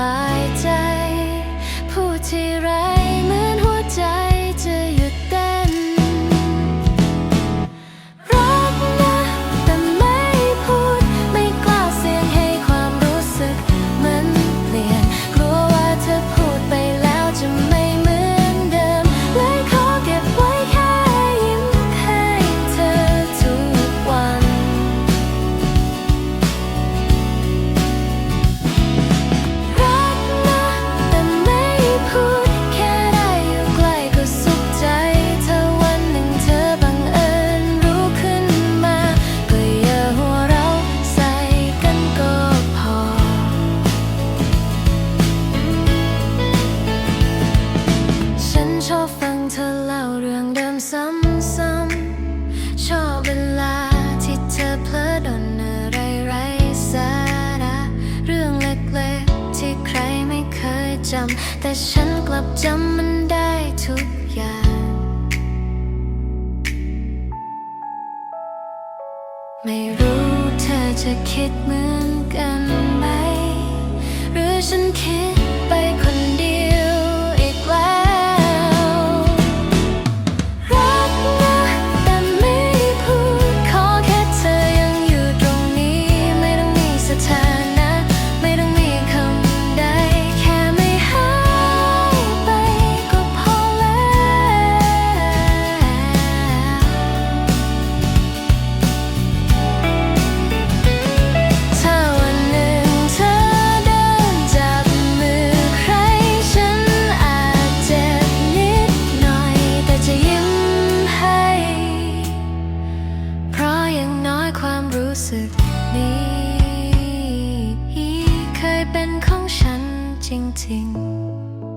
fly จำ แต่ฉันกลับจำมันได้ทุกอย่าง ไม่รู้เธอจะคิดเหมือนกันไหม หรือฉันคิด ความรู้สึกนี้ เคยเป็นของฉันจริงๆ